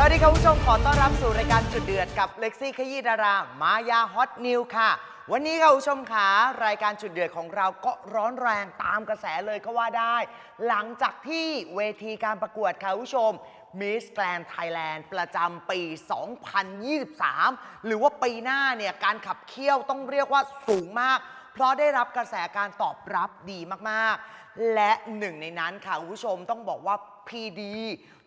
สวัสดีคุณผู้ชมขอต้อนรับสู่รายการจุดเดือดกับเล็กซี่ขยี้ดารามายาฮอตนิวค่ะ วันนี้ค่ะคุณผู้ชมขารายการจุดเดือดของเราก็ร้อนแรงตามกระแสเลยก็ว่าได้ หลังจากที่เวทีการประกวดค่ะคุณผู้ชม Miss Grand Thailand ประจำปี 2023 หรือว่าปีหน้าเนี่ยการขับเคี่ยวต้องเรียกว่าสูงมาก เพราะได้รับกระแสการตอบรับดีมากๆ และหนึ่งในนั้นค่ะคุณผู้ชมต้องบอกว่า PD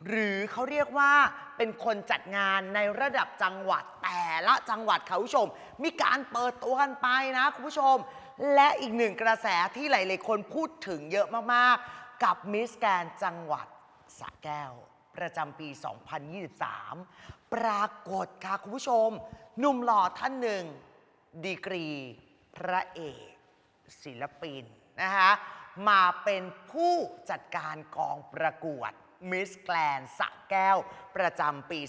หรือเขาเรียกว่าเป็นคนจัดงานในระดับจังหวัดแต่ละจังหวัดค่ะคุณผู้ชม มีการเปิดตัวกันไปนะคุณผู้ชม และอีกหนึ่งกระแสที่หลายๆคนพูดถึงเยอะมากๆ กับมิสแกนจังหวัดสระแก้ว ประจำปี 2023 ปรากฏค่ะคุณผู้ชม หนุ่มหล่อท่านหนึ่งดีกรี พระเอก ศิลปินนะคะ มาเป็นผู้จัดการกองประกวดมิสแกลนสระแก้วประจำปี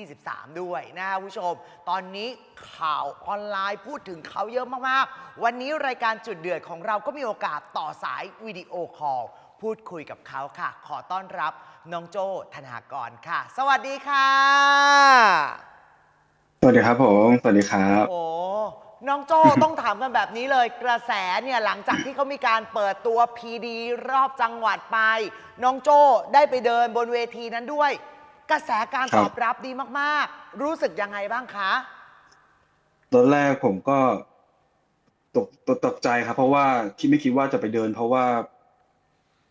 2023 ด้วยนะคะคุณผู้ชม ตอนนี้ข่าวออนไลน์พูดถึงเขาเยอะมาก ๆ วันนี้รายการจุดเดือดของเราก็มีโอกาสต่อสายวิดีโอคอลพูดคุยกับเขาค่ะ ขอต้อนรับน้องโจ้ธนากรค่ะ สวัสดีค่ะ สวัสดีครับผม สวัสดีครับ โอ้ น้องโจ้ต้องถามกันแบบนี้เลยกระแสเนี่ยหลังจากที่เขามีการเปิดตัว PD รอบจังหวัดไป น้องโจ้ได้ไปเดินบนเวทีนั้นด้วย กระแสการครัตบอบรับดีมากๆ รู้สึกยังไงบ้างคะตอนแรกผมก็ตกตกตกใจครับ เพราะว่าคิดไม่คิดว่าจะไปเดิน เพราะว่า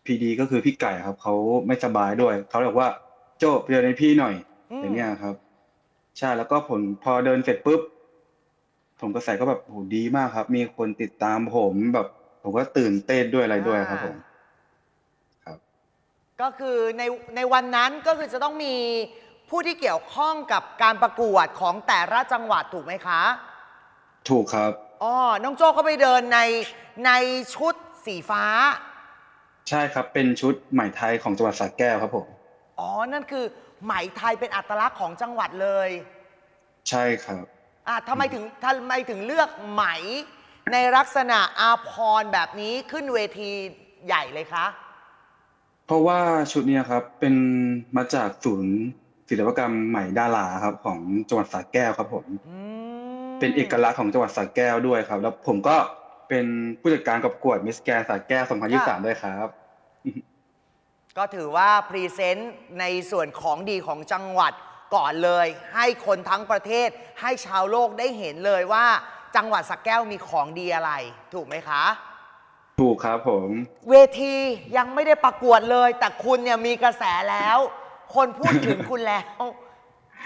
พีดีก็คือพี่ไก่ครับเขาไม่สบายด้วยเขาบอกว่าโจ้ไปเดินให้พี่หน่อยอืมอย่างเงี้ยครับ ใช่แล้วก็ผลพอเดินเสร็จปุ๊บ ผมกระแสก็แบบโหดีมากครับ มีคนติดตามผมแบบ ผมก็ตื่นเต้นด้วยอะไรด้วยครับผม ครับ ก็คือในในวันนั้นก็คือจะต้องมีผู้ที่เกี่ยวข้องกับการประกวดของแต่ละจังหวัดถูกไหมคะถูกครับ อ๋อน้องโจ้ก็ไปเดินในในชุดสีฟ้า ใช่ครับ เป็นชุดไหมไทยของจังหวัดสระแก้วครับผม อ๋อ นั่นคือไหมไทยเป็นอัตลักษณ์ของจังหวัดเลย ใช่ครับ อะทำไมถึงทำไมถึงเลือกไหม ในลักษณะอาพรณ์แบบนี้ขึ้นเวทีใหญ่เลยคะ เพราะว่าชุดเนี้ยครับเป็นมาจากศูนย์ศิลปกรรมใหม่ดาราครับ ของจังหวัดสระแก้วครับผม อืมเป็นเอกลักษณ์ของจังหวัดสระแก้วด้วยครับ แล้วผมก็เป็นผู้จัดการประกวดมิสแกนสระแก้ว 2023 ด้วยครับ ก็ถือว่าพรีเซนต์ในส่วนของดีของจังหวัด ก่อนเลย ให้คนทั้งประเทศ ให้ชาวโลกได้เห็นเลยว่า จังหวัดสระแก้วมีของดีอะไร ถูกไหมคะ ถูกครับผม เวทียังไม่ได้ประกวดเลย แต่คุณเนี่ยมีกระแสแล้ว คนพูดถึงคุณแล้ว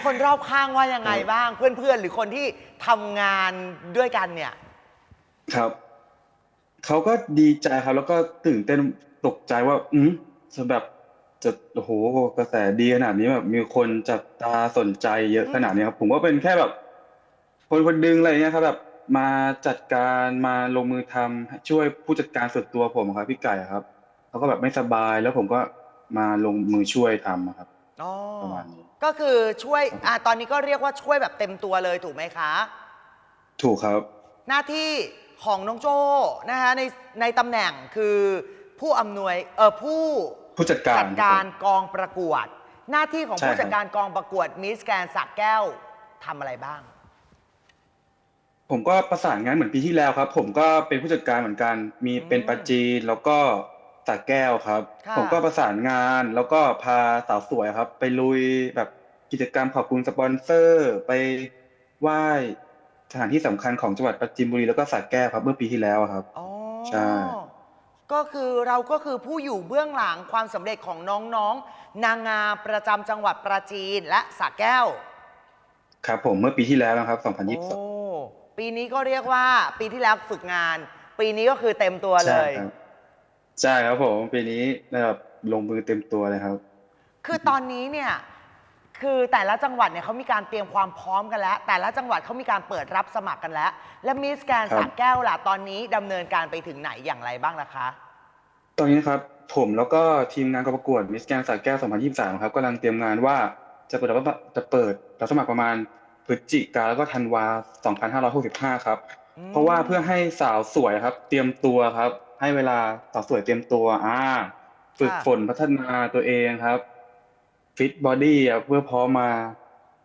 คนรอบข้างว่ายังไงบ้าง เพื่อนๆ หรือคนที่ทำงานด้วยกันเนี่ย ครับ เขาก็ดีใจครับ แล้วก็ตื่นเต้นตกใจว่า อืมจะแบบ จะโอ้โหกระแสดีขนาดนี้แบบมีคนจับตาสนใจเยอะขนาดนี้ครับ ผมก็เป็นแค่แบบ คนคนดึงอะไรเงี้ยครับแบบมาจัดการมาลงมือทำช่วยผู้จัดการส่วนตัวผมครับพี่ไก่ครับเขาก็แบบไม่สบายแล้วผมก็มาลงมือช่วยทำอะครับอ๋อประมาณนี้ก็คือช่วยอะตอนนี้ก็เรียกว่าช่วยแบบเต็มตัวเลยถูกไหมคะ ถูกครับ หน้าที่ของน้องโจ้นะคะในในตำแหน่งคือผู้อำนวยเออผู้ ผู้จัดการจัดการกองประกวด หน้าที่ของใช่ผู้จัดครับการกองประกวดมิสแกนสักแก้วทำอะไรบ้าง ผมก็ประสานงานเหมือนปีที่แล้วครับ ผมก็เป็นผู้จัดการเหมือนกัน มีเป็นอืมปาจีนแล้วก็สระแก้วครับค่ะผมก็ประสานงานแล้วก็พาสาวสวยครับ ไปลุยแบบกิจกรรมขอบคุณสปอนเซอร์ไปไหว้สถานที่สำคัญของจังหวัดปราจีนบุรีแล้วก็สระแก้วครับ เมื่อปีที่แล้วครับ อ๋อ ใช่ ก็คือเราก็คือผู้อยู่เบื้องหลังความสำเร็จของน้องๆ นางงามประจำจังหวัดปราจีนและสระแก้ว ครับผมเมื่อปีที่แล้วนะครับโอ้2022ปีนี้ก็เรียกว่าปีที่แล้วฝึกงาน ปีนี้ก็คือเต็มตัวเลใช่ย ครับใช่ครับผมปีนี้แบบลงมือเต็มตัวเลยครับ คือตอนนี้เนี่ย คือแต่ละจังหวัดเนี่ยเขามีการเตรียมความพร้อมกันแล้ว แต่ละจังหวัดเขามีการเปิดรับสมัครกันแล้ว และมิสแกนครับสระแก้วล่ะตอนนี้ดำเนินการไปถึงไหนอย่างไรบ้างล่ะคะ ตอนนี้นะครับผมแล้วก็ทีมงานกองประกวดมิสแกนสระแก้ว 2023 ครับกำลังเตรียมงานว่าจะเปิดรับจะเปิดรับสมัครประมาณพฤศจิกาแล้วก็ธันวา 2565 ครับ อืม เพราะว่าเพื่อให้สาวสวยครับ เตรียมตัวครับ ให้เวลาสาวสวยเตรียมตัวอ่าฝึกฝนพัฒนาตัวเองครับ ฟิตบอดี้เพื่อพร้อมมา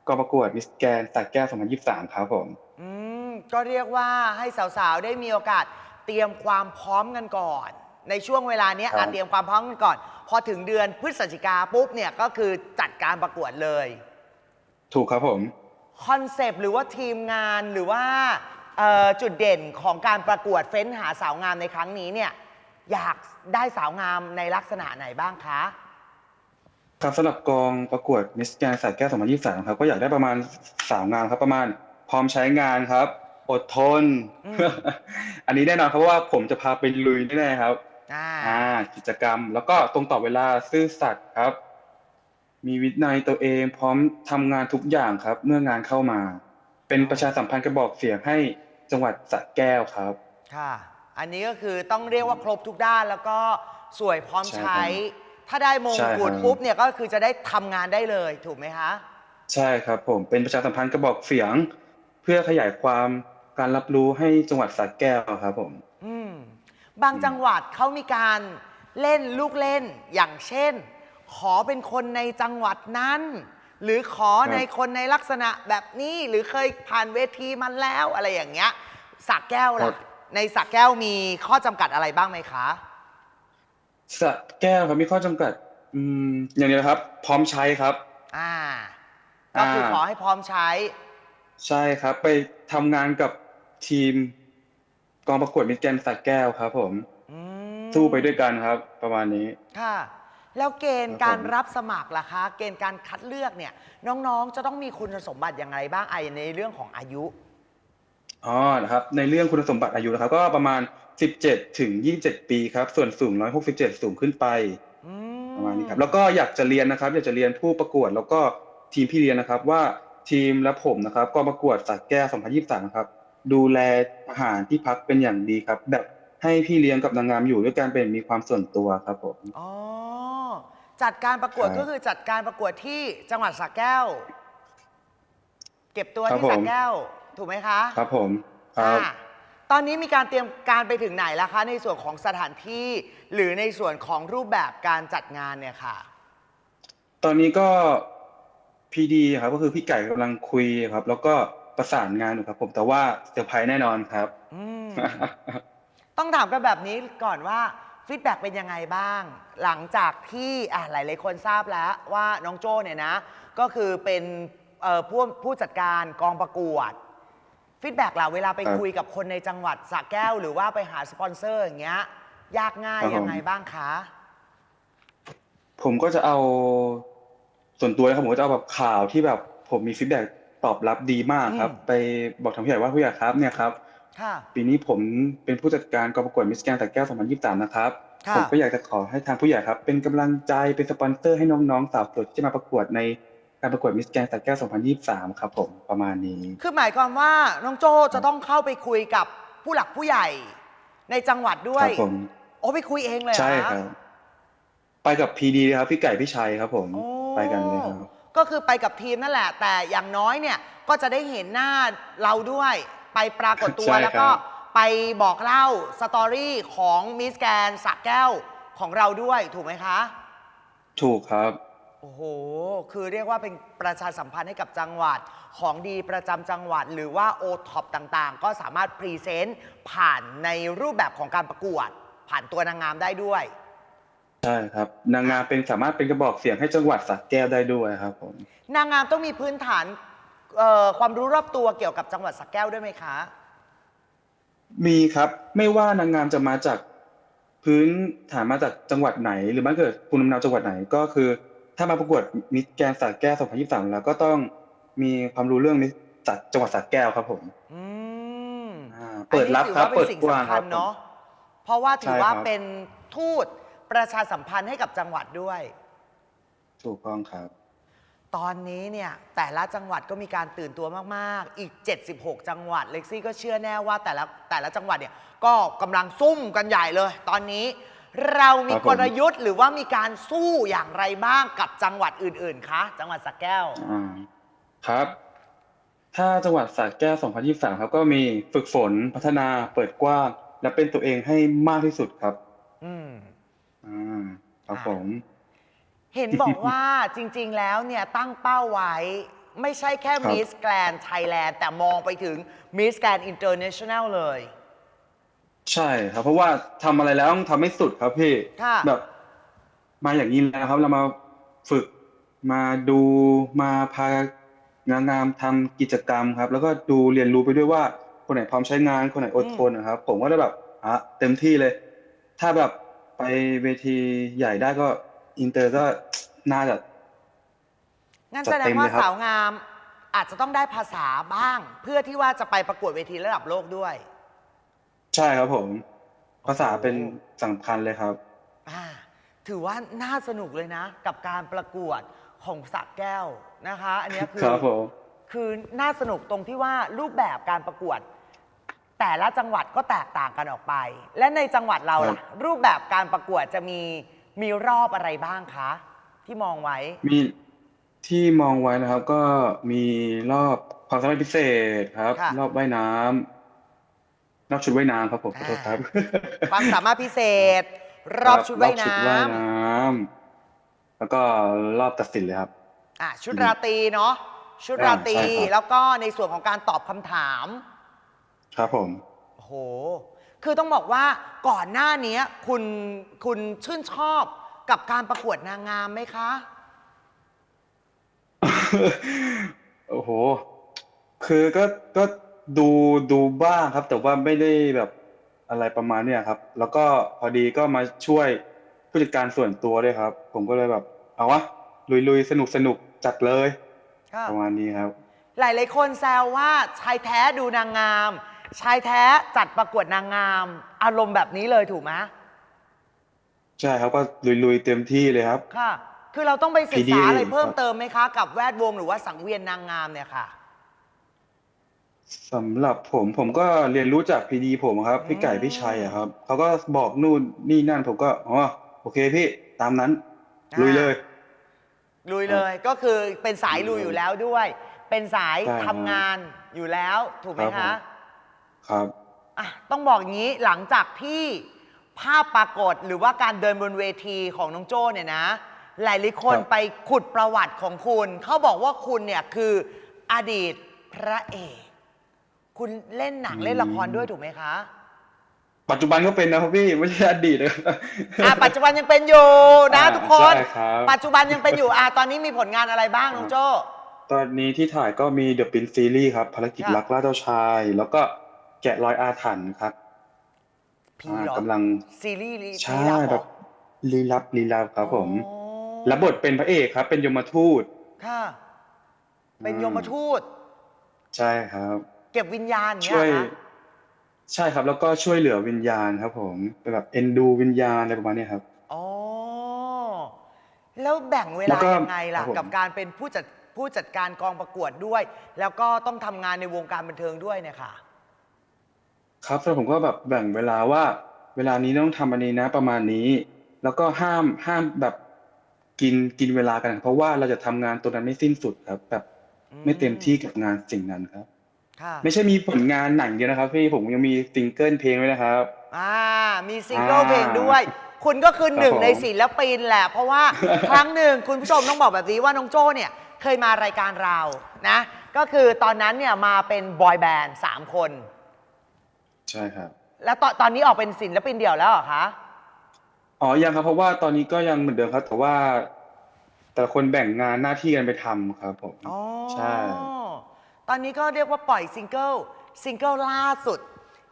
กองประกวดมิสแกนสักแก้ว2023 ครับผม อืมก็เรียกว่าให้สาวๆ ได้มีโอกาสเตรียมความพร้อมกันก่อน ในช่วงเวลาเนี้ยครับอะเตรียมความพร้อมกันก่อน พอถึงเดือนพฤศจิกาปุ๊บเนี่ยก็คือจัดการประกวดเลย ถูกครับผม คอนเซปต์หรือว่าทีมงานหรือว่าเอ่อจุดเด่นของการประกวดเฟ้นหาสาวงามในครั้งนี้เนี่ยอยากได้สาวงามในลักษณะไหนบ้างคะ ครับสำหรับกองประกวดมิสแกนสักแก้ว2023ครับ ก็อยากได้ประมาณสาวงามครับประมาณพร้อมใช้งานครับ อดทน อืม อันนี้แน่นอนครับเพราะว่าผมจะพาไปลุยแน่ๆครับ อ่า อ่า กิจกรรม แล้วก็ตรงต่อเวลาซื่อสัตย์ครับ มีวินัยตัวเองพร้อมทำงานทุกอย่างครับ เมื่องานเข้ามา เป็นประชาสัมพันธ์กระบอกเสียงให้จังหวัดสระแก้วครับ ค่ะ อันนี้ก็คือต้องเรียกว่าครบทุกด้านแล้วก็สวยพร้อมใช่ใช้ครับ ถ้าได้มงใช่กุฎครับ ปุ๊บเนี่ยก็คือจะได้ทำงานได้เลยถูกไหมคะ ใช่ครับ ผมเป็นประชาสัมพันธ์กระบอกเสียง เพื่อขยายความการรับรู้ให้จังหวัดสระแก้วครับผม อืมบางจังหวัดเขามีการเล่นลูกเล่นอย่างเช่น ขอเป็นคนในจังหวัดนั้น หรือขอครับในคนในลักษณะแบบนี้หรือเคยผ่านเวทีมันแล้วอะไรอย่างเงี้ยสักแก้วครัล่ะบในสักแก้วมีข้อจำกัดอะไรบ้างไหมคะ สระแก้วครับมีข้อจำกัด อืมอย่างเดียวครับ พร้อมใช้ครับ อ่า ก็คืออ่าขอให้พร้อมใช้ ใช่ครับ ไปทำงานกับทีม กองประกวดมิสแกรนด์สระแก้วครับ ผม อืมสู้ไปด้วยกันครับ ประมาณนี้ ค่ะ แล้วเกณฑ์ครับการผมรับสมัครล่ะคะ เกณฑ์การคัดเลือกเนี่ย น้องๆ จะต้องมีคุณสมบัติอย่างไรบ้างไอะในเรื่องของอายุ อ๋อนะครับ ในเรื่องคุณสมบัติอายุนะครับ ก็ประมาณ 17 ถึง 27 ปีครับ ส่วนสูง 167 สูงขึ้นไปอืประมาณนี้ครับ แล้วก็อยากจะเรียนนะครับ อยากจะเรียนผู้ประกวด แล้วก็ทีมพี่เรียนนะครับ ว่าทีมและผมนะครับกองประกวดสักแก้ว 2023 นะครับ ดูแลอาหารที่พักเป็นอย่างดีครับ แบบให้พี่เลี้ยงกับนางงามอยู่ด้วยกันเป็นมีความส่วนตัวครับผม อ๋อ จัดการประกวดครับก็คือจัดการประกวดที่จังหวัดสระแก้ว เก็บตัวครับที่สระผมแก้ว ถูกไหมคะ ครับผม ครับอ่า ตอนนี้มีการเตรียมการไปถึงไหนแล้วคะ ในส่วนของสถานที่ หรือในส่วนของรูปแบบการจัดงานเนี่ยค่ะ ตอนนี้ก็พีดีครับก็คือพี่ไก่กำลังคุยครับ แล้วก็ประสานงานอยู่ครับ ผมแต่ว่าเซอร์ไพรส์แน่นอนครับ อืม ต้องถามกันแบบนี้ก่อนว่าฟีดแบ็กเป็นยังไงบ้าง หลังจากที่อะหลาย ๆ คนทราบแล้วว่าน้องโจ้เนี่ยนะ ก็คือเป็นเอ่อผู้ผู้จัดการกองประกวด ฟีดแบ็กล่ะเวลาไปครับ คุยกับคนในจังหวัดสระแก้ว หรือว่าไปหาสปอนเซอร์อย่างเงี้ย ยากง่ายครับผมยังไงบ้างคะ ผมก็จะเอาส่วนตัวนะครับผมก็จะเอาแบบข่าวที่แบบผมมีฟีดแบ็กตอบรับดีมากครับ อืม ไปบอกทางผู้ใหญ่ว่าผู้ใหญ่ครับเนี่ยครับ ค่ะ ปีนี้ผมเป็นผู้จัดการกองประกวดมิสแกรนด์แต่แก้ว 2023 นะครับ ค่ะ ผมก็อยากจะขอให้ทางผู้ใหญ่ครับ เป็นกำลังใจเป็นสปอนเซอร์ให้น้องๆสาวสวยที่จะมาประกวดใน การประกวดมิสแกรนด์แต่แก้ว2023 ครับผมประมาณนี้ คือหมายความว่าน้องโจ้จะต้องเข้าไปคุยกับผู้หลักผู้ใหญ่ในจังหวัดด้วคยรับผมโอ้ไปคุยเองเลยเหรอใช่คะครับ ไปกับพีดีครับ พี่ไก่พี่ชัยครับ ผมโอ้ไปกันเลยครับ ก็คือไปกับทีมนั่นแหละ แต่อย่างน้อยเนี่ยก็จะได้เห็นหน้าเราด้วย ไปปรากฏตัวใช่ครับ แล้วก็ไปบอกเล่าสตอรี่ของมิสแกนสักแก้วของเราด้วยถูกไหมคะ ถูกครับ โอ้โห คือเรียกว่าเป็นประชาสัมพันธ์ให้กับจังหวัดของดีประจำจังหวัด หรือว่าโอท็อปต่างๆ ก็สามารถพรีเซนต์ผ่านในรูปแบบของการประกวด ผ่านตัวนางงามได้ด้วย ใช่ครับ นางงามเป็นสามารถเป็นกระบอกเสียงให้จังหวัดสระแก้วได้ด้วยครับผม นางงามต้องมีพื้นฐานเอ่อความรู้รอบตัวเกี่ยวกับจังหวัดสระแก้วด้วยไหมคะ มีครับไม่ว่านางงามจะมาจากพื้นฐานมาจากจังหวัดไหน หรือบ้านเกิดภูมิลำเนาจังหวัดไหนก็คือ ถ้ามาประกวดมิสแกรนด์สระแก้ว2023 แล้วก็ต้องมีความรู้เรื่องมิสจัจังหวัดสระแก้วครับผมอืมอ่าเปิดรับอันนี้ครับถือว่าเป็นสิ่งเปิดกว้างสำคัญครับเนาะเพราะว่าถือใช่ว่าครับ เป็นทูตประชาสัมพันธ์ให้กับจังหวัดด้วย ถูกต้องครับ ตอนนี้เนี่ยแต่ละจังหวัดก็มีการตื่นตัวมากๆ อีก 76 จังหวัด เล็กซี่ก็เชื่อแน่ว่าแต่ละแต่ละจังหวัดเนี่ยก็กำลังซุ่มกันใหญ่เลย ตอนนี้ เรามีครับผมกลยุทธ์หรือว่ามีการสู้อย่างไรบ้างกับจังหวัดอื่นๆคะจังหวัดสระแก้วอ่าครับ ถ้าจังหวัดสระแก้ว 2023 ครับก็มีฝึกฝนพัฒนาเปิดกว้างและเป็นตัวเองให้มากที่สุดครับ อืมอ่าครับอ่าผมเห็นบอกว่าจริง ๆ แล้วเนี่ยตั้งเป้าไว้ไม่ใช่แค่ครับมิสแกรนไทยแลนด์แต่มองไปถึงมิสแกรนอินเตอร์เนชั่นแนลเลย ใช่ครับ เพราะว่าทำอะไรแล้วต้องทำให้สุดครับพี่ค่ะ แบบ มาอย่างนี้แล้วครับ เรามาฝึกมาดูมาพางานงามทำกิจกรรมครับ แล้วก็ดูเรียนรู้ไปด้วยว่า คนไหนพร้อมใช้งานคนไหนอดทนนะครับ ผมก็จะแบบอะเต็มที่เลย ถ้าแบบไปเวทีใหญ่ได้ก็ อินเตอร์ก็น่าจะ งั้นจัดแสดเต็งมว่าเลยครับ สาวงามอาจจะต้องได้ภาษาบ้าง เพื่อที่ว่าจะไปประกวดเวทีระดับโลกด้วย ใช่ครับผม ภาษาโอ้โหเป็นสำคัญเลยครับ อ่าถือว่าน่าสนุกเลยนะ กับการประกวดของสักแก้วนะคะ อันเนี้ยคือครับผม คือน่าสนุกตรงที่ว่ารูปแบบการประกวด แต่ละจังหวัดก็แตกต่างกันออกไป และในจังหวัดเราล่ะ รูปแบบการประกวดจะมีมีรอบอะไรบ้างคะ ที่มองไว้ มีที่มองไว้นะครับ ก็มีรอบความสามารถพิเศษครับ ค่ะ รอบว่ายน้ำ รอบชุดว่ายน้ำครับผมขอโทษครับความสามารถพิเศษ รอบชุดว่ายรอบชุดน้ว่ายน้ำแล้วก็รอบตัดสินเลยครับำอะชุดราตรีเนาะชุดราตรีอ่าใช่ครับแล้วก็ในส่วนของการตอบคำถาม ครับผมโอ้โหคือต้องบอกว่าก่อนหน้านี้คุณคุณชื่นชอบกับการประกวดนางงามไหมคะ โอ้โห คือก็ก็ ดูดูบ้างครับ แต่ว่าไม่ได้แบบอะไรประมาณเนี้ยครับ แล้วก็พอดีก็มาช่วยผู้จัดการส่วนตัวด้วยครับ ผมก็เลยแบบ เอาวะลุยลุยสนุกสนุกจัดเลย ค่ะประมาณนี้ครับหลายๆคนแซวว่าชายแท้ดูนางงาม ชายแท้จัดประกวดนางงาม อารมณ์แบบนี้เลยถูกไหมใช่ครับก็ลุยลุยเต็มที่เลยครับ ค่ะ คือเราต้องไปศึกษา PDA อะไรเพิ่มครับเติมไหมคะ กับแวดวงหรือว่าสังเวียนนางงามเนี่ยค่ะ สำหรับผมผมก็เรียนรู้จากพีดีผมครับ พี่ไก่อืมพี่ชัยอะครับเขาก็บอกนู่นนี่นั่นผมก็อ๋อโอเคพี่ตามนั้นอ่า ลุยเลย ลุยเลยก็คือเป็นสายลุยอยู่แล้วด้วย เป็นสายใช่ครับทำงานอยู่แล้ว ถูกไหมครับคะผม ครับ อะต้องบอกอย่างนี้หลังจากที่ภาพปรากฏหรือว่าการเดินบนเวทีของน้องโจ้เนี่ยนะ หลายๆคนครับ ไปขุดประวัติของคุณ เขาบอกว่าคุณเนี่ยคืออดีตพระเอก คุณเล่นหนังเล่นละครด้วยถูกไหมคะปัจจุบันก็เป็นนะครับพี่ไม่ใช่อดีตนะครับอะปัจจุบันยังเป็นอยู่นะอ่าทุกคน ใช่ครับปัจจุบันยังเป็นอยู่อะตอนนี้มีผลงานอะไรบ้างน้องโจ้ ตอนนี้ที่ถ่ายก็มี The Prince Series ครับภารกิจครับ รักล่าเจ้าชาย แล้วก็แกะรอยอาถรรพ์ครับผีอ่าเหรอกำลังซีรีส์ลีใช่ลี้ลับเหแบรอบลี้ลับลี้ลับครับผม อ๋อรับบทเป็นพระเอกครับ เป็นยมทูตค่ะ เป็นอืมยมทูต ใช่ครับ เก็บวิญญาณอย่างเงี้ช่วยยเหรอคะใช่ครับ แล้วก็ช่วยเหลือวิญญาณครับ ผมเป็นแบบเอ็นดูวิญญาณอะไรประมาณเนี้ยครับ อ๋อแล้วแบ่งเวแล้ลาวก็ยังไงล่ะ ครับผม กับการเป็นผู้จัดผู้จัดการกองประกวดด้วย แล้วก็ต้องทำงานในวงการบันเทิงด้วยเนี่ยค่ะ ครับแล้วผมก็แบบแบ่งเวลาว่า เวลานี้ต้องทำอันนี้นะ ประมาณนี้ แล้วก็ห้ามห้ามแบบกินกินเวลากัน เพราะว่าเราจะทำงานตัวนั้นไม่สิ้นสุดครับ แบบอืม ไม่เต็มที่กับงานสิ่งนั้นครับ ค่ะ ไม่ใช่มีผลงานหนังเดียวนะครับพี่ผมยังมีซิงเกิลเพลงด้วยนะครับ อ่า มีซิงเกิลอ่าเพลงด้วย คุณก็คือหนึ่งครับผมในศิลปินแหละ เพราะว่า ครั้งหนึ่งคุณผู้ชมต้องบอกแบบนี้ว่าน้องโจ้เนี่ย เคยมารายการเรานะ ก็คือตอนนั้นเนี่ยมาเป็นบอยแบนด์สามคน ใช่ครับ แล้วตอนตอนนี้ออกเป็นศิลปินเดี่ยวแล้วเหรอคะ อ๋อยังครับเพราะว่าตอนนี้ก็ยังเหมือนเดิมครับ แต่ว่า แต่ละคนแบ่งงานหน้าที่กันไปทำครับผม อ๋อ ใช่ ตอนนี้ก็เรียกว่าปล่อยซิงเกิลซิงเกิลล่าสุด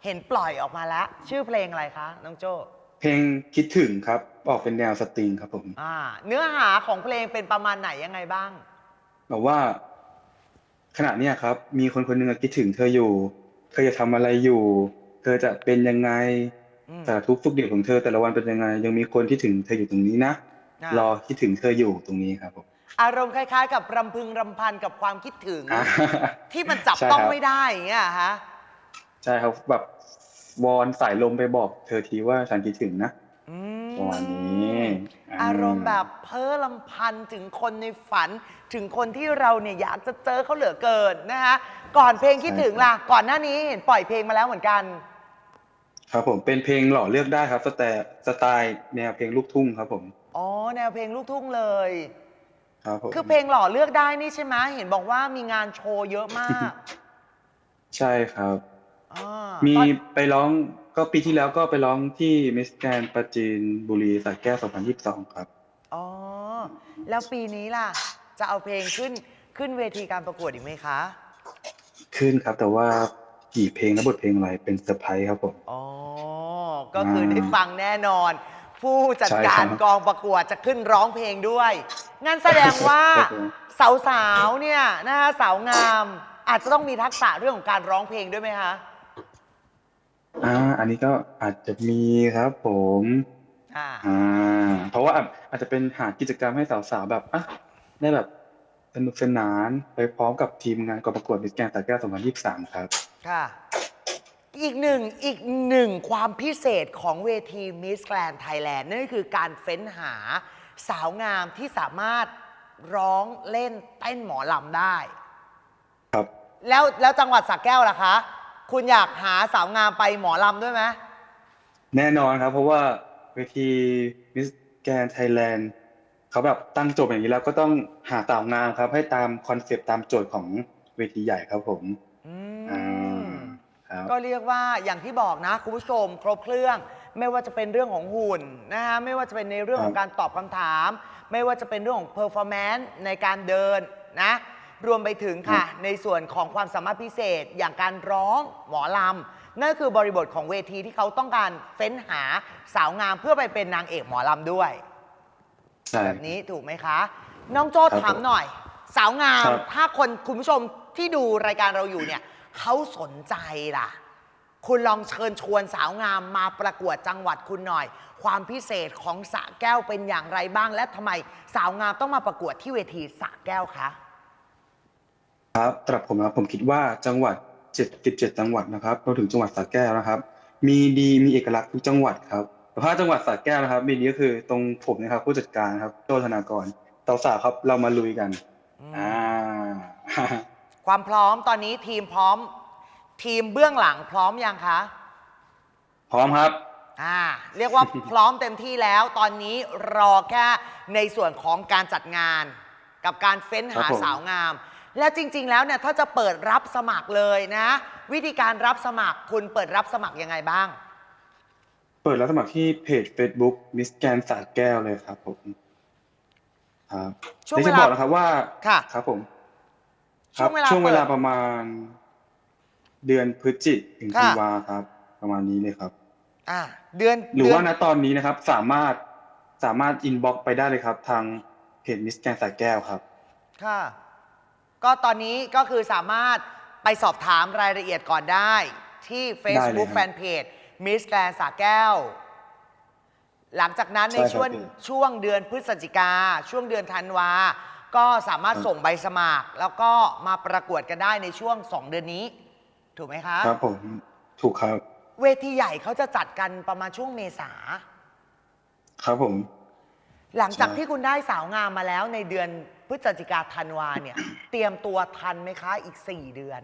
เห็นปล่อยออกมาแล้ว ชื่อเพลงอะไรคะ น้องโจ้เพลงคิดถึงครับ ออกเป็นแนวสตริงครับผมอ่า เนื้อหาของเพลงเป็นประมาณไหนยังไงบ้าง แบบว่า ขณะเนี้ยครับ มีคนคนหนึ่งอะคิดถึงเธออยู่ เธอจะทำอะไรอยู่ เธอจะเป็นยังไงอืมแต่ทุกทุกเดียวของเธอแต่ละวันเป็นยังไง ยังมีคนที่ถึงเธออยู่ตรงนี้นะ อะรอคิดถึงเธออยู่ตรงนี้ครับผม อารมณ์คล้ายๆ กับรำพึงรำพันกับความคิดถึง อ่า ที่มันจับใช่ต้องครับไม่ได้อย่างเงี้ยเหรอฮะใช่ครับแบบวอนสายลมไปบอกเธอทีว่าฉันคิดถึงนะอืม ประมาณนี้อารมณ์แบบเพ้อลำพันถึงคนในฝัน ถึงคนที่เราเนี่ยอยากจะเจอเขาเหลือเกินนะคะก่อนเพลงคิดถึงล่ะ ก่อนหน้านี้เห็นปล่อยเพลงมาแล้วเหมือนกัน ครับผมเป็นเพลงหล่อเลือกได้ครับสไตล์สไตล์แนวเพลงลูกทุ่งครับผม อ๋อ แนวเพลงลูกทุ่งเลย ครับผมคือเพลงหล่อเลือกได้นี่ใช่ไหมเห็นบอกว่ามีงานโชว์เยอะมากใช่ครับ อ่ามีตอนไปร้องก็ปีที่แล้วก็ไปร้องที่มิสแกรนด์ปราจีนบุรีสระแก้ว2022 ครับ อ๋อ แล้วปีนี้ล่ะ จะเอาเพลงขึ้นขึ้นเวทีการประกวดอีกไหมคะ ขึ้นครับ แต่ว่ากี่เพลงและบทเพลงอะไรเป็นเซอร์ไพรส์ครับผม อ๋อ ก็คือได้ฟังแน่นอน ผู้จัดใช่การครับ กองประกวดจะขึ้นร้องเพลงด้วย งั้นแสดงว่าครับผมสาวๆเนี่ยนะคะสาวงามอาจจะต้องมีทักษะเรื่องของการร้องเพลงด้วยไหมคะ อ่า อันนี้ก็อาจจะมีครับผม อ่า อ่า เพราะว่าอาจจะเป็นหากิจกรรมให้สาวๆแบบอะได้แบบสนุกสนานไปพร้อมกับทีมงานกองประกวดมิสแกรนด์สระแก้ว2023 ครับ ค่ะ อีกหนึ่งอีกหนึ่งความพิเศษของเวที Miss Grand Thailand นั่นก็คือการเฟ้นหาสาวงามที่สามารถร้องเล่นเต้นหมอลำได้ ครับ แล้วแล้วจังหวัดสระแก้วล่ะคะ คุณอยากหาสาวงามไปหมอลำด้วยไหมแน่นอนครับ เพราะว่าเวทีมิสแกรนด์ไทยแลนด์เขาแบบตั้งโจทย์อย่างนี้แล้วก็ต้องหาสาวงามครับ ให้ตามคอนเซปต์ตามโจทย์ของเวทีใหญ่ครับผมอือ่ามครับ ก็เรียกว่าอย่างที่บอกนะคุณผู้ชม ครบเครื่อง ไม่ว่าจะเป็นเรื่องของหุ่นนะฮะไม่ว่าจะเป็นในเรื่องของครับการตอบคำถาม ไม่ว่าจะเป็นเรื่องของเพอร์ฟอร์แมนซ์ในการเดินนะ รวมไปถึงค่ะ ในส่วนของความสามารถพิเศษอย่างการร้องหมอลำนั่นคือบริบทของเวทีที่เขาต้องการเฟ้นหาสาวงามเพื่อไปเป็นนางเอกหมอลำด้วย ใช่ แบบนี้ถูกไหมคะ น้องโจ้ครับถามหน่อย สาวงาม ครับ ถ้าคนคุณผู้ชมที่ดูรายการเราอยู่เนี่ย เขาสนใจล่ะ คุณลองเชิญชวนสาวงามมาประกวดจังหวัดคุณหน่อย ความพิเศษของสระแก้วเป็นอย่างไรบ้างและทำไมสาวงามต้องมาประกวดที่เวทีสระแก้วคะครับสำหรับผมนะครับผมคิดว่าจังหวัด 77 จังหวัดนะครับรวมถึงจังหวัดสระแก้วนะครับ มีดีมีเอกลักษณ์ทุกจังหวัดครับแต่ถ้าจังหวัดสระแก้วนะครับ มีดีก็คือตรงผมนะครับ ผู้จัดการครับโจธนากรสาวๆครับเรามาลุยกันอ่า ความพร้อมตอนนี้ทีมพร้อม ทีมเบื้องหลังพร้อมยังคะ พร้อมครับ อ่า เรียกว่า พร้อมเต็มที่แล้ว ตอนนี้รอแค่ในส่วนของการจัดงาน กับการเฟ้นหาครับผม สาวงาม แล้วจริง ๆ แล้วเนี่ยถ้าจะเปิดรับสมัครเลยนะ วิธีการรับสมัครคุณเปิดรับสมัครยังไงบ้าง เปิดรับสมัครที่เพจ Facebook มิสแกนสระแก้วเลยครับผม ครับช่วงดี๋ยจะเวลาบอกนะครับว่า ค่ะ ครับผม ช่วงเวลาช่วงเวลาเปิด ประมาณ เดือนพฤศจิกถึงค่ะธันวาครับ ประมาณนี้เลยครับ อ่า เดือนหรือเดืนว่าณตอนนี้นะครับ สามารถสามารถอินบ็อกไปได้เลยครับ ทางเพจมิสแกนสระแก้วครับ ค่ะ ก็ตอนนี้ก็คือสามารถไปสอบถามรายละเอียดก่อนได้ ที่ Facebook ได้เลยครับ Fanpage Miss Grand สาแก้ว หลังจากนั้นในใช่ครับช่วงพี่ ช่วงเดือนพฤศจิกา ช่วงเดือนธันวา ก็สามารถครับส่งใบสมัคร แล้วก็มาประกวดกันได้ในช่วง 2 เดือนนี้ ถูกไหมคะ ครับผมถูกครับ เวทีใหญ่เขาจะจัดกันประมาณช่วงเมษา ครับผม หลังจากใช่ ที่คุณได้สาวงามมาแล้วในเดือนพฤศจิกาธันวาเนี่ย เตรียมตัวทันไหมคะอีก 4 เดือน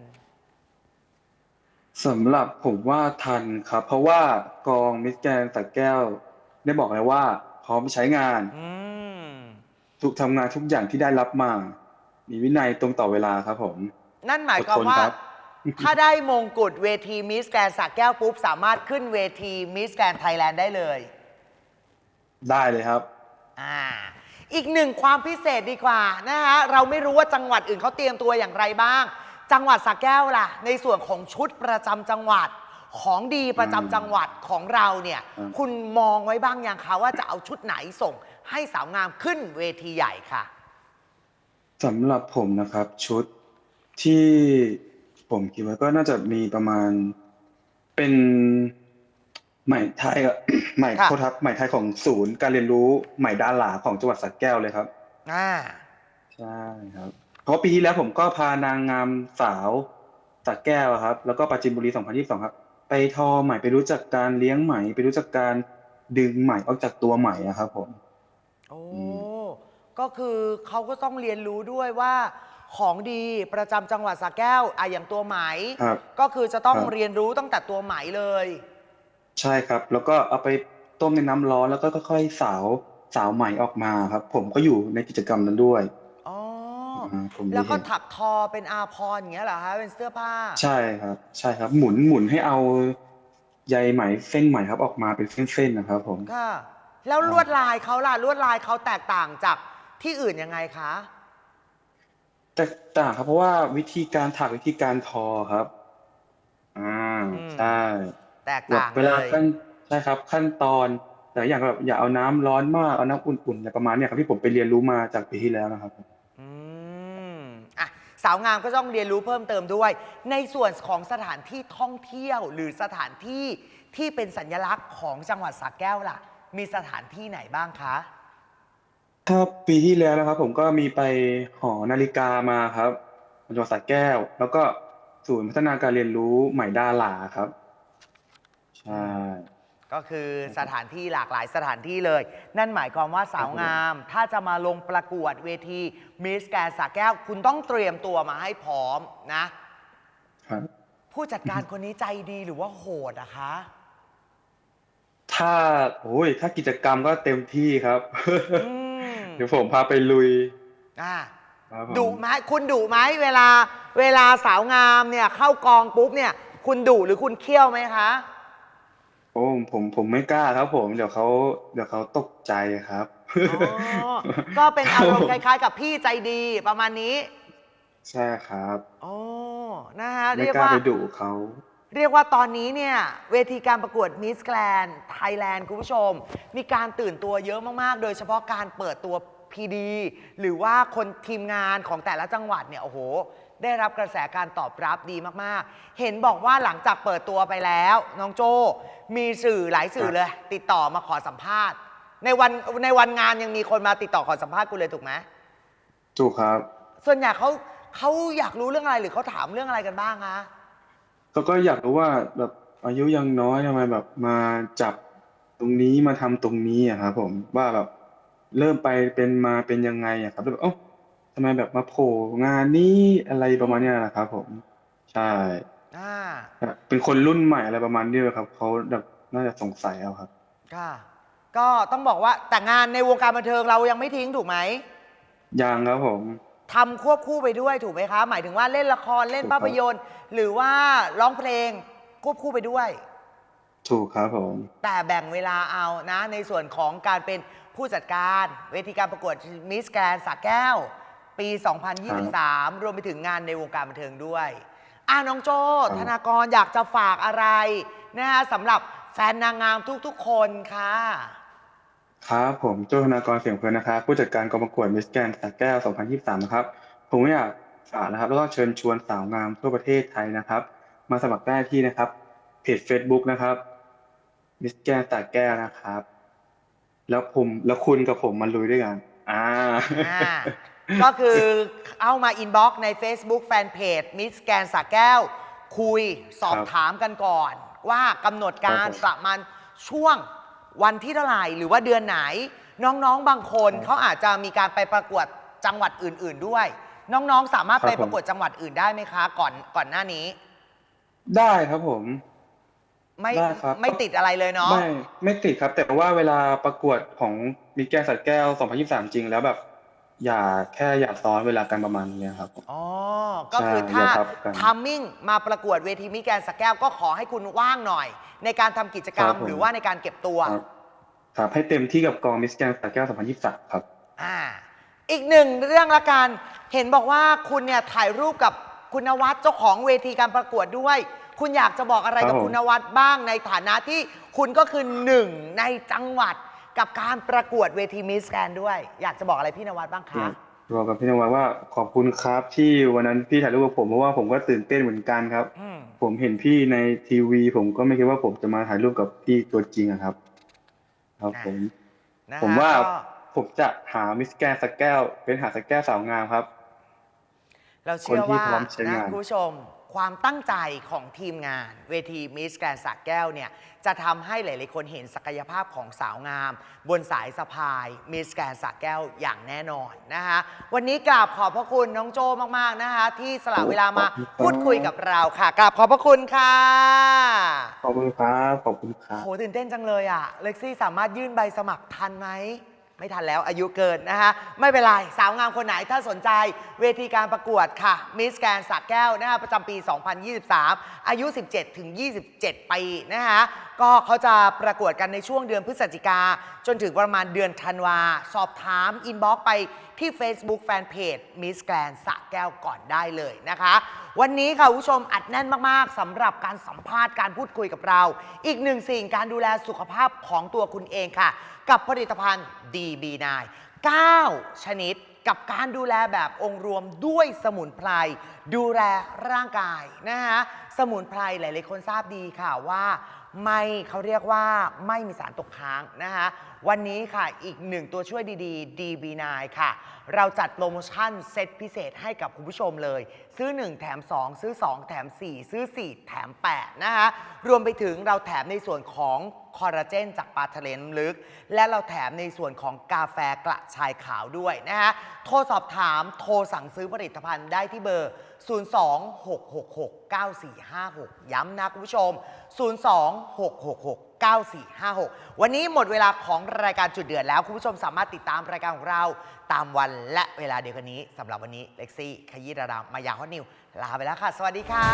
สำหรับผมว่าทันครับ เพราะว่ากองมิสแกนสระแก้ว ได้บอกแล้วว่า พร้อมใช้งาน อืม ทุกทำงานทุกอย่างที่ได้รับมา มีวินัยตรงต่อเวลาครับผม นั่นหมายความอดทนว่าครับ ถ้าได้มงกุฎเวทีมิสแกรนสักแก้วปุ๊บ สามารถขึ้นเวทีมิสแกรนไทยแลนด์ได้เลยได้เลยครับ อ่าอีกหนึ่งความพิเศษดีกว่านะคะเราไม่รู้ว่าจังหวัดอื่นเขาเตรียมตัวอย่างไรบ้าง จังหวัดสระแก้วล่ะ ในส่วนของชุดประจำจังหวัดของดีประจำจังหวัดของเราเนี่ย อืม คุณมองไว้บ้างยังคะว่าจะเอาชุดไหนส่ง ให้สาวงามขึ้นเวทีใหญ่ค่ะสำหรับผมนะครับชุดที่ผมคิดว่าก็น่าจะมีประมาณเป็นไหมไทยอะไหมค่ะโทษครับไหมไทยของศูนย์การเรียนรู้ไหมด้านหลาของจังหวัดสระแก้วเลยครับอ่าใช่ครับ เพราะปีที่แล้วผมก็พานางงามสาวสระแก้วอะครับ แล้วก็ปราจีนบุรี 2022 ครับ ไปทอไหมไปรู้จักการเลี้ยงไหมไปรู้จักการดึงไหมออกจากตัวไหมอะครับผม โอ้อืมก็คือเขาก็ต้องเรียนรู้ด้วยว่าของดีประจำจังหวัดสระแก้วอะอย่างตัวไหม ครับ ก็คือจะต้องครับ เรียนรู้ตั้งแต่ตัวไหมเลย ใช่ครับ แล้วก็เอาไปต้มในน้ำร้อนแล้วก็ค่อยๆสาวสาวใหม่ออกมาครับ ผมก็อยู่ในกิจกรรมนั้นด้วยอ๋ออ่าผมได้แล้วก็เห็นถักทอเป็นอาพรณ์อย่างเงี้ยเหรอคะเป็นเสื้อผ้า ใช่ครับ ใช่ครับ หมุนหมุนให้เอาใยไหมเส้นไหมครับออกมาเป็นเส้นๆนะครับ ผม ค่ะ แล้วลวดลายเขาล่ะลวดลายเขาแตกต่างจากที่อื่นยังไงคะ แตกต่างครับ เพราะว่าวิธีการถักวิธีการทอครับ อ่าอืม ใช่แตกแบบต่างเวเลลาย ขั้นใช่ครับ ขั้นตอน แต่อย่างแบบอย่าเอาน้ำร้อนมากเอาน้ำอุ่นๆอะไรประมาณเนี้ยครับที่ผมไปเรียนรู้มาจากปีที่แล้วนะครับ อืมอะสาวงามก็ต้องเรียนรู้เพิ่มเติมด้วย ในส่วนของสถานที่ท่องเที่ยวหรือสถานที่ที่เป็นสัญลักษณ์ของจังหวัดสระแก้วล่ะ มีสถานที่ไหนบ้างคะ ถ้าปีที่แล้วนะครับ ผมก็มีไปหอนาฬิกามาครับจังหวัดสระแก้ว แล้วก็ศูนย์พัฒนาการเรียนรู้ใหม่ดาหลาครับใช่ก็คือสถานที่หลากหลายสถานที่เลย นั่นหมายความว่าสาวงาม ถ้าจะมาลงประกวดเวทีมิสแกนสระแก้ว คุณต้องเตรียมตัวมาให้พร้อมนะ ครับ ผู้จัดการคนนี้ใจดีหรือว่าโหดอะคะ ถ้า โอ้ย ถ้ากิจกรรมก็เต็มที่ครับ อืม เดี๋ยวผมพาไปลุยอ่าครับผมดุไหมคุณดุไหมเวลาเวลาสาวงามเนี่ยเข้ากองปุ๊บเนี่ย คุณดุหรือคุณเคี่ยวไหมคะ โอ้ผมผมไม่กล้าครับ ผม เดี๋ยวเขาเดี๋ยวเขาตกใจครับ อ๋อ ก็เป็นอารมณ์คล้ายๆ กับพี่ใจดีประมาณนี้ ใช่ครับโอ้นะฮะ ไม่เรียกกล้าว่า ไปดุเขา เรียกว่าตอนนี้เนี่ยเวทีการประกวดมิสแก n นไทยแลนด์คุณผู้ชม มีการตื่นตัวเยอะมากๆ โดยเฉพาะการเปิดตัวพีดีหรือว่าคนทีมงานของแต่ละจังหวัดเนี่ยโอ้โห ได้รับกระแสการตอบรับดีมากๆ เห็นบอกว่าหลังจากเปิดตัวไปแล้ว น้องโจมีสื่อหลายสื่อเลย ติดต่อมาขอสัมภาษณ์ ในวันในวันงานยังมีคนมาติดต่อขอสัมภาษณ์กูเลยถูกไหมถูกครับ ส่วนใหญ่เขาเขาอยากรู้เรื่องอะไรหรือเขาถามเรื่องอะไรกันบ้างคะ เขาก็อยากรู้ว่าแบบอายุยังน้อยทำไมแบบมาจับตรงนี้มาทำตรงนี้อะครับผมว่าแบบเริ่มไปเป็นมาเป็นยังไงอะครับแล้วแบบเอ้าทำไมแบบมาโผล่งานนี้อะไรประมาณเนี้ยนะครับผม ใช่อ่าแบบเป็นคนรุ่นใหม่อะไรประมาณนี้เลยครับเขาแบบน่าจะสงสัยเอาครับ ค่ะ ก็ต้องบอกว่าแต่งานในวงการบันเทิงเรายังไม่ทิ้งถูกไหม ยังครับผม ทำควบคู่ไปด้วยถูกไหมคะ หมายถึงว่าเล่นละครเล่นถูกครัภาบพยนตร์ หรือว่าร้องเพลงควบคู่ไปด้วย ถูกครับผม แต่แบ่งเวลาเอานะ ในส่วนของการเป็นผู้จัดการเวทีการประกวดมิสแกรนสระแก้ว ปี 2023 รวมไปถึงงานในวงการบันเทิงด้วยอ่าน้องโจธนากรอยากจะฝากอะไรนะฮะสำหรับแฟนนางงามทุกๆคนค่ะ ครับผมโจ้ธนากรเสียงเพลินนะครับผู้จัดการกองประกวดมิสแกนสระแก้ว 2023 นะครับ ผมอยากฝากนะครับ แล้วก็เชิญชวนสาวงามทั่วประเทศไทยนะครับ มาสมัครได้ที่นะครับ เพจ Facebook นะครับมิสแกนสระแก้วนะครับ แล้วผมแล้วคุณกับผมมาลุยด้วยกัน อ่า อ่าก็คือเข้ามาอินบ็อกซ์ใน Facebook Fanpage มิสแกนสาแก้ว คุยสอบครับถามกันก่อน ว่ากำหนดการครับผม ประมาณช่วง วันที่เท่าไหร่หรือว่าเดือนไหน น้องๆบางคนครับเขาอาจจะมีการไปประกวดจังหวัดอื่น ๆด้วย น้องๆ สามารถครับไปผมประกวดจังหวัดอื่นได้ไหมคะ ก่อนก่อนหน้านี้ ได้ครับผม ไม่ได้ครับ ไม่ติดอะไรเลยเนาะไม่ไม่ติดครับ แต่ว่าเวลาประกวดของมิสแกนสระแก้ว 2023 จริงแล้วแบบ อย่าแค่อย่าซ้อนเวลากันประมาณนี้ครับผมอ๋อ ก็คือใช่ถ้าอย่าทับกันทัมมิ่งมาประกวดเวทีมิสแกรนด์สระแก้วก็ขอให้คุณว่างหน่อย ในการทำกิจกรรมครับผม หรือว่าในการเก็บตัว ครับครับให้เต็มที่กับกองมิสแกนสระแก้ว2023ครับ อ่า อีกหนึ่งเรื่องละกัน เห็นบอกว่าคุณเนี่ยถ่ายรูปกับคุณนวัดเจ้าของเวทีการประกวดด้วย คุณอยากจะบอกอะไรครับกับผม คุณนวัดบ้างในฐานะที่คุณก็คือหนึ่งในจังหวัด กับการประกวดเวทีมิสแกรนด์ด้วย อยากจะบอกอะไรพี่นวัดบ้างคะ บอกกับพี่นวัดว่าขอบคุณครับที่วันนั้นพี่ถ่ายรูปกับผมเพราะว่าผมก็ตื่นเต้นเหมือนกันครับ อืม ผมเห็นพี่ในทีวี ผมก็ไม่คิดว่าผมจะมาถ่ายรูปกับพี่ตัวจริงอะครับ ครับ ผม นะฮะผมว่าก็ผมจะหามิสแกนสระแก้ว เป็นหาสระแก้วสาวงามครับ เราเชื่อคนที่ว่าพร้อมใช้นะงาน คุณผู้ชม ความตั้งใจของทีมงาน เวทีมิสแกรนสระแก้วเนี่ยจะทำให้หลาย ๆ คนเห็นศักยภาพของสาวงาม บนสายสะพายมิสแกรนสระแก้วอย่างแน่นอนนะคะวันนี้กราบขอบพระคุณน้องโจมาก ๆ นะคะที่สละเวลามาพูดคุยกับเราค่ะกราบขอบพระคุณค่ะขอบคุณครับขอบคุณครับโหตื่นเต้นจังเลยอะเล็กซี่สามารถยื่นใบสมัครทันไหม ไม่ทันแล้วอายุเกินนะคะไม่เป็นไร สาวงามคนไหนถ้าสนใจเวทีการประกวดค่ะมิสแกนสักแก้วนะคะประจำปี 2023 อายุ 17 ถึง 27 ปีนะคะก็เขาจะประกวดกันในช่วงเดือนพฤศจิกา จนถึงประมาณเดือนธันวา สอบถามอินบ็อกไปที่ Facebook Fanpage Miss Grand สะแก้วก่อนได้เลยนะคะ วันนี้ค่ะผู้ชมอัดแน่นมาก ๆสำหรับการสัมภาษณ์การพูดคุยกับเรา อีกหนึ่งสิ่งการดูแลสุขภาพของตัวคุณเองค่ะ กับผลิตภัณฑ์ DB9 9 ชนิดกับการดูแลแบบองค์รวมด้วยสมุนไพรดูแลร่างกายนะคะสมุนไพรหลาย ๆ คนทราบดีค่ะว่าไม่เขาเรียกว่าไม่มีสารตกค้างนะคะ วันนี้ค่ะอีกหนึ่งตัวช่วยดีๆ DB9 ค่ะ เราจัดโปรโมชั่นเซตพิเศษให้กับคุณผู้ชมเลย ซื้อ 1 แถม 2 ซื้อ 2 แถม 4 ซื้อ 4 แถม 8 นะคะ รวมไปถึงเราแถมในส่วนของคอลลาเจนจากปลาทะเลน้ำลึก และเราแถมในส่วนของกาแฟกระชายขาวด้วยนะคะโทรสอบถามโทรสั่งซื้อผลิตภัณฑ์ได้ที่เบอร์ 026669456 ย้ำนะคุณผู้ชม 026669456 วันนี้หมดเวลาของรายการจุดเดือดแล้ว คุณผู้ชมสามารถติดตามรายการของเราตามวันและเวลาเดียวกันนี้สำหรับวันนี้เล็กซี่ขยี้ดารามายาฮอตนิว ลาไปแล้วค่ะ สวัสดีค่ะ